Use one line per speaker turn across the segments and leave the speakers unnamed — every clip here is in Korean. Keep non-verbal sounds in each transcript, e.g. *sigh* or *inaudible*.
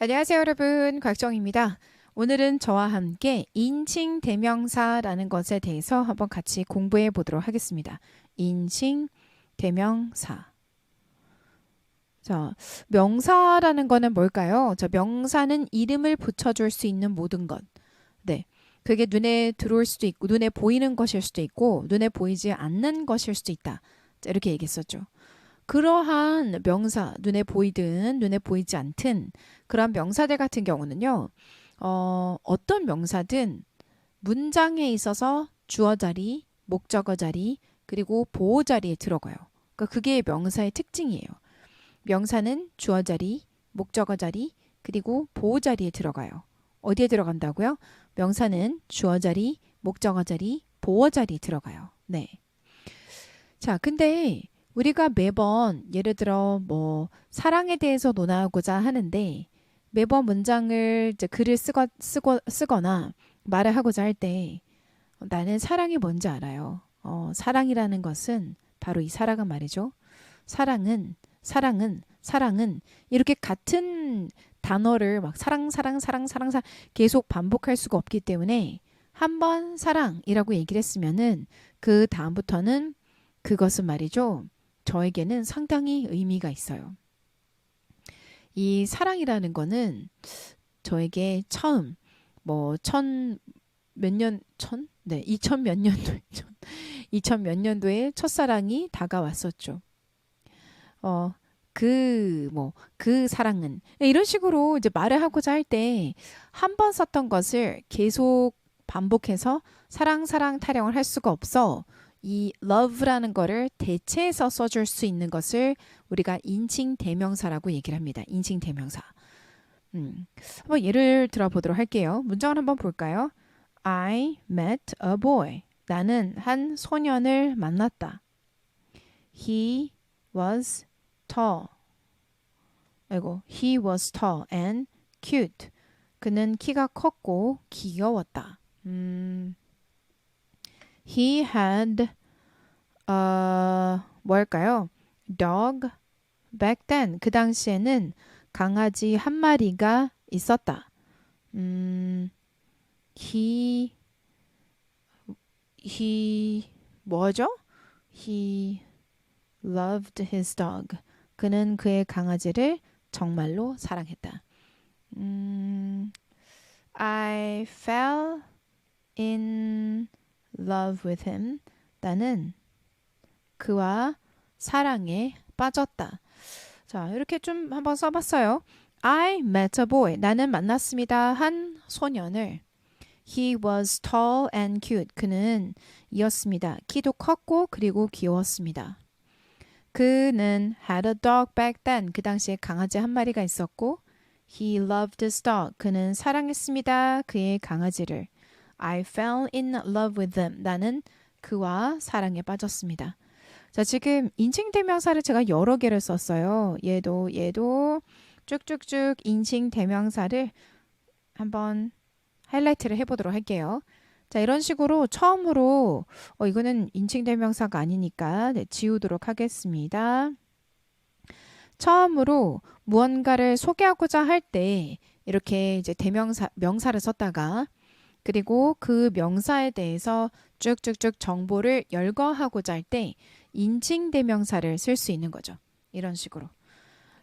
안녕하세요, 여러분. 곽정입니다. 오늘은 저와 함께 인칭 대명사라는 것에 대해서 한번 같이 공부해 보도록 하겠습니다. 인칭 대명사. 자, 명사라는 거는 뭘까요? 자, 명사는 이름을 붙여줄 수 있는 모든 것. 네. 그게 눈에 들어올 수도 있고, 눈에 보이는 것일 수도 있고, 눈에 보이지 않는 것일 수도 있다. 자, 이렇게 얘기했었죠. 그러한 명사, 눈에 보이든 눈에 보이지 않든 그런 명사들 같은 경우는요, 어, 어떤 명사든 문장에 있어서 주어 자리, 목적어 자리, 그리고 보호 자리에 들어가요. 그러니까 그게 명사의 특징이에요. 명사는 주어 자리, 목적어 자리, 그리고 보호 자리에 들어가요. 어디에 들어간다고요? 명사는 주어 자리, 목적어 자리, 보호 자리에 들어가요. 네. 자, 근데 우리가 매번 예를 들어 뭐 사랑에 대해서 논하고자 하는데 매번 문장을 이제 글을 쓰거, 쓰고, 쓰거나 말을 하고자 할 때 나는 사랑이 뭔지 알아요. 어, 사랑이라는 것은 바로 이 사랑은 말이죠. 사랑은 사랑은 사랑은 이렇게 같은 단어를 막 사랑 사랑 사랑 사랑 사랑 계속 반복할 수가 없기 때문에 한 번 사랑이라고 얘기를 했으면은 그 다음부터는 그것은 말이죠. 저에게는 상당히 의미가 있어요. 이 사랑이라는 거는 저에게 처음 뭐 천 몇 년 천? 네, 이천 몇 년도 *laughs* 이천 몇 년도에 첫사랑이 다가왔었죠. 어, 그, 뭐, 그 사랑은. 이런 식으로 이제 말을 하고자 할 때 한 번 썼던 것을 계속 반복해서 사랑, 사랑, 타령을 할 수가 없어. 이 love라는 거를 대체해서 써줄 수 있는 것을 우리가 인칭 대명사라고 얘기를 합니다. 인칭 대명사. 음, 한번 예를 들어보도록 할게요. 문장을 한번 볼까요? I met a boy. 나는 한 소년을 만났다. He was tall. 아이고, he was tall and cute. 그는 키가 컸고 귀여웠다. 음, he had 어, 뭘까요? dog back then 그 당시에는 강아지 한 마리가 있었다. 음, he he 뭐죠? he loved his dog. 그는 그의 강아지를 정말로 사랑했다. 음, I fell in love with him. 나는 그와 사랑에 빠졌다. 자, 이렇게 좀 한번 써봤어요. I met a boy. 나는 만났습니다. 한 소년을. He was tall and cute. 그는 이었습니다. 키도 컸고 그리고 귀여웠습니다. 그는 had a dog back then. 그 당시에 강아지 한 마리가 있었고 He loved his dog. 그는 사랑했습니다. 그의 강아지를. I fell in love with them. 나는 그와 사랑에 빠졌습니다. 자, 지금 인칭 대명사를 제가 여러 개를 썼어요. 얘도 얘도 쭉쭉쭉 인칭 대명사를 한번 하이라이트를 해보도록 할게요. 자, 이런 식으로 처음으로 어, 이거는 인칭 대명사가 아니니까 네, 지우도록 하겠습니다. 처음으로 무언가를 소개하고자 할 때 이렇게 이제 대명사 명사를 썼다가 그리고 그 명사에 대해서 쭉쭉쭉 정보를 열거하고자 할 때 인칭 대명사를 쓸 수 있는 거죠. 이런 식으로.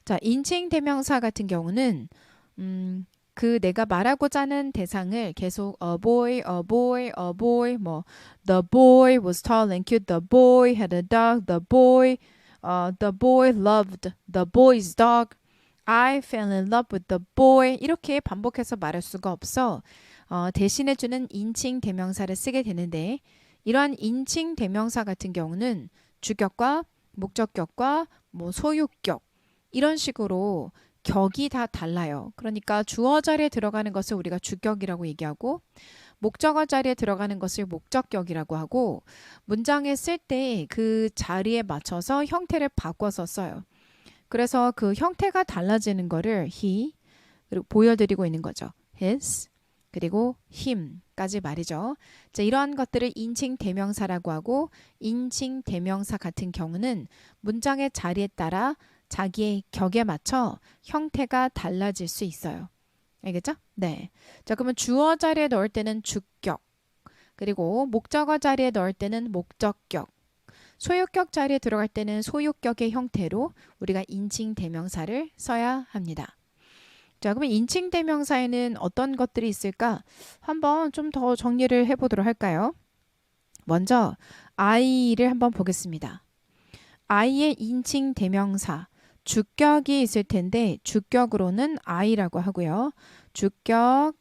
자, 인칭 대명사 같은 경우는 음, 그 내가 말하고자 하는 대상을 계속 a boy, a boy, a boy, 뭐 the boy was tall and cute, the boy had a dog, the boy, uh, the boy loved the boy's dog, I fell in love with the boy 이렇게 반복해서 말할 수가 없어. 어, 대신해주는 인칭 대명사를 쓰게 되는데 이러한 인칭 대명사 같은 경우는 주격과 목적격과 뭐 소유격 이런 식으로 격이 다 달라요. 그러니까 주어 자리에 들어가는 것을 우리가 주격이라고 얘기하고 목적어 자리에 들어가는 것을 목적격이라고 하고 문장에 쓸 때 그 자리에 맞춰서 형태를 바꿔서 써요. 그래서 그 형태가 달라지는 거를 he 그리고 보여드리고 있는 거죠. his 그리고 him까지 말이죠. 자, 이러한 것들을 인칭 대명사라고 하고 인칭 대명사 같은 경우는 문장의 자리에 따라 자기의 격에 맞춰 형태가 달라질 수 있어요. 알겠죠? 네. 자, 그러면 주어 자리에 넣을 때는 주격. 그리고 목적어 자리에 넣을 때는 목적격. 소유격 자리에 들어갈 때는 소유격의 형태로 우리가 인칭 대명사를 써야 합니다. 자, 그러면 인칭 대명사에는 어떤 것들이 있을까? 한번 좀 더 정리를 해보도록 할까요? 먼저 I를 한번 보겠습니다. I의 인칭 대명사 주격이 있을 텐데 주격으로는 I라고 하고요. 주격,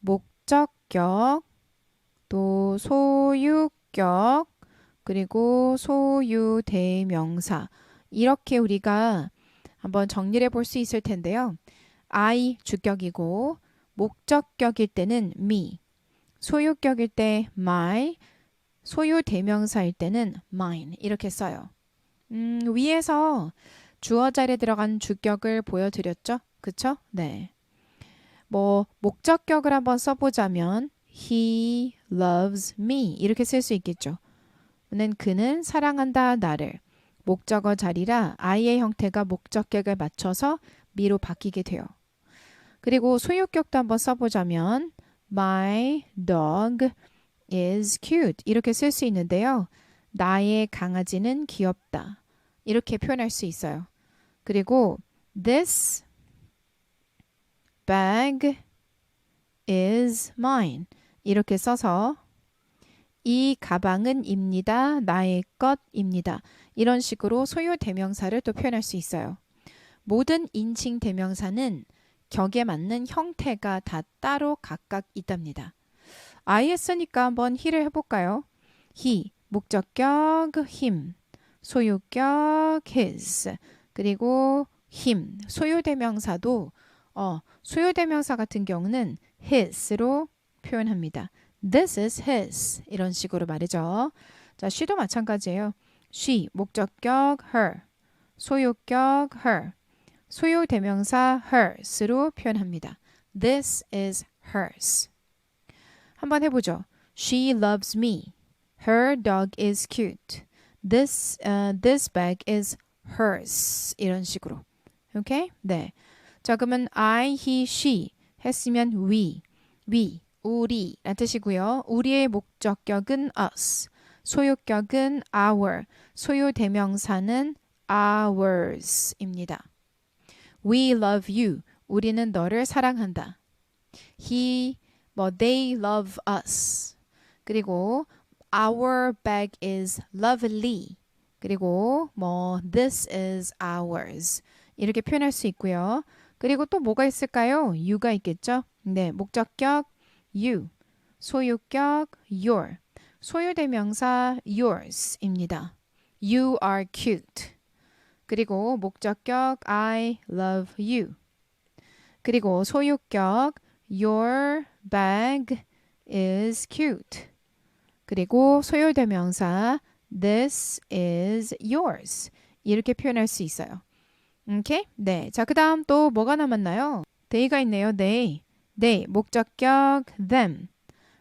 목적격, 또 소유격, 그리고 소유 대명사 이렇게 우리가 한번 정리를 해 볼 수 있을 텐데요. I 주격이고 목적격일 때는 me, 소유격일 때 my, 소유 대명사일 때는 mine 이렇게 써요. 음, 위에서 주어 자리에 들어간 주격을 보여드렸죠? 그쵸? 네. 뭐 목적격을 한번 써보자면 he loves me 이렇게 쓸 수 있겠죠. 는 그는 사랑한다 나를 목적어 자리라 I의 형태가 목적격에 맞춰서 미로 바뀌게 돼요. 그리고 소유격도 한번 써보자면 My dog is cute 이렇게 쓸 수 있는데요. 나의 강아지는 귀엽다 이렇게 표현할 수 있어요. 그리고 this bag is mine 이렇게 써서 이 가방은 입니다. 나의 것입니다. 이런 식으로 소유 대명사를 또 표현할 수 있어요. 모든 인칭 대명사는 격에 맞는 형태가 다 따로 각각 있답니다. IS니까 한번 he를 해볼까요? he, 목적격 him, 소유격 his, 그리고 him, 소유대명사도 어, 소유대명사 같은 경우는 his로 표현합니다. This is his 이런 식으로 말이죠. 자, she도 마찬가지예요. she 목적격 her, 소유격 her, 소유 대명사 hers로 표현합니다. This is hers. 한번 해보죠. She loves me. Her dog is cute. This uh, this bag is hers. 이런 식으로. 오케이? 네. 자, 그러면 I, he, she 했으면 we, we, 우리란 뜻이고요. 우리의 목적격은 us, 소유격은 our, 소유 대명사는 ours입니다. We love you. 우리는 너를 사랑한다. He, 뭐 they love us. 그리고 our bag is lovely. 그리고 뭐 this is ours. 이렇게 표현할 수 있고요. 그리고 또 뭐가 있을까요? you가 있겠죠? 네, 목적격 you, 소유격 your, 소유대명사 yours입니다. You are cute. 그리고 목적격 I love you. 그리고 소유격 your bag is cute. 그리고 소유대명사 this is yours. 이렇게 표현할 수 있어요. 오케이? 네. 자, 그 다음 또 뭐가 남았나요? they가 있네요. they. they 목적격 them.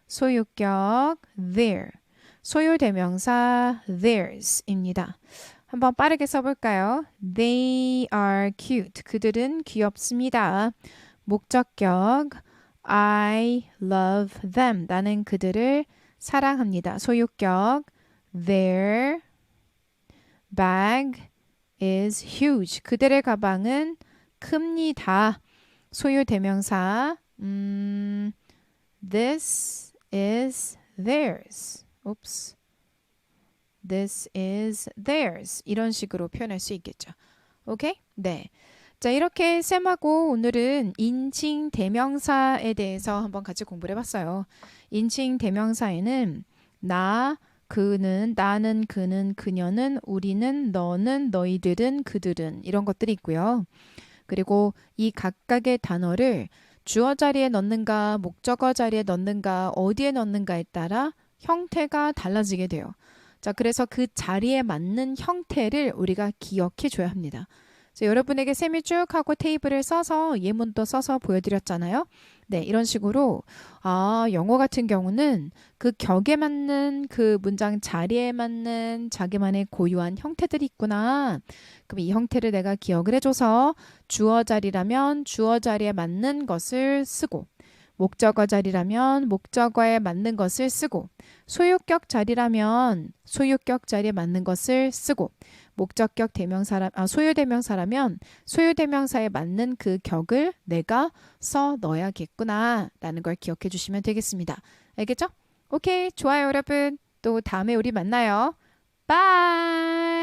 소유격 their. 소유대명사 theirs입니다. 한번 빠르게 써볼까요? They are cute. 그들은 귀엽습니다. 목적격 I love them. 나는 그들을 사랑합니다. 소유격 Their bag is huge. 그들의 가방은 큽니다. 소유 대명사 음, This is theirs. Oops. This is theirs. 이런 식으로 표현할 수 있겠죠. 오케이? 네. 자, 이렇게 쌤하고 오늘은 인칭 대명사에 대해서 한번 같이 공부를 해봤어요. 인칭 대명사에는 나, 그는, 나는, 그는, 그녀는, 우리는, 너는, 너희들은, 그들은 이런 것들이 있고요. 그리고 이 각각의 단어를 주어 자리에 넣는가, 목적어 자리에 넣는가, 어디에 넣는가에 따라 형태가 달라지게 돼요. 자, 그래서 그 자리에 맞는 형태를 우리가 기억해 줘야 합니다. 그래서 여러분에게 셈이 쭉 하고 테이블을 써서 예문도 써서 보여드렸잖아요. 네, 이런 식으로 아, 영어 같은 경우는 그 격에 맞는 그 문장 자리에 맞는 자기만의 고유한 형태들이 있구나. 그럼 이 형태를 내가 기억을 해줘서 주어 자리라면 주어 자리에 맞는 것을 쓰고 목적어 자리라면 목적어에 맞는 것을 쓰고 소유격 자리라면 소유격 자리에 맞는 것을 쓰고 목적격 대명사라 아, 소유 대명사라면 소유 대명사에 맞는 그 격을 내가 써 넣어야겠구나라는 걸 기억해 주시면 되겠습니다. 알겠죠? 오케이, 좋아요, 여러분. 또 다음에 우리 만나요. 바이.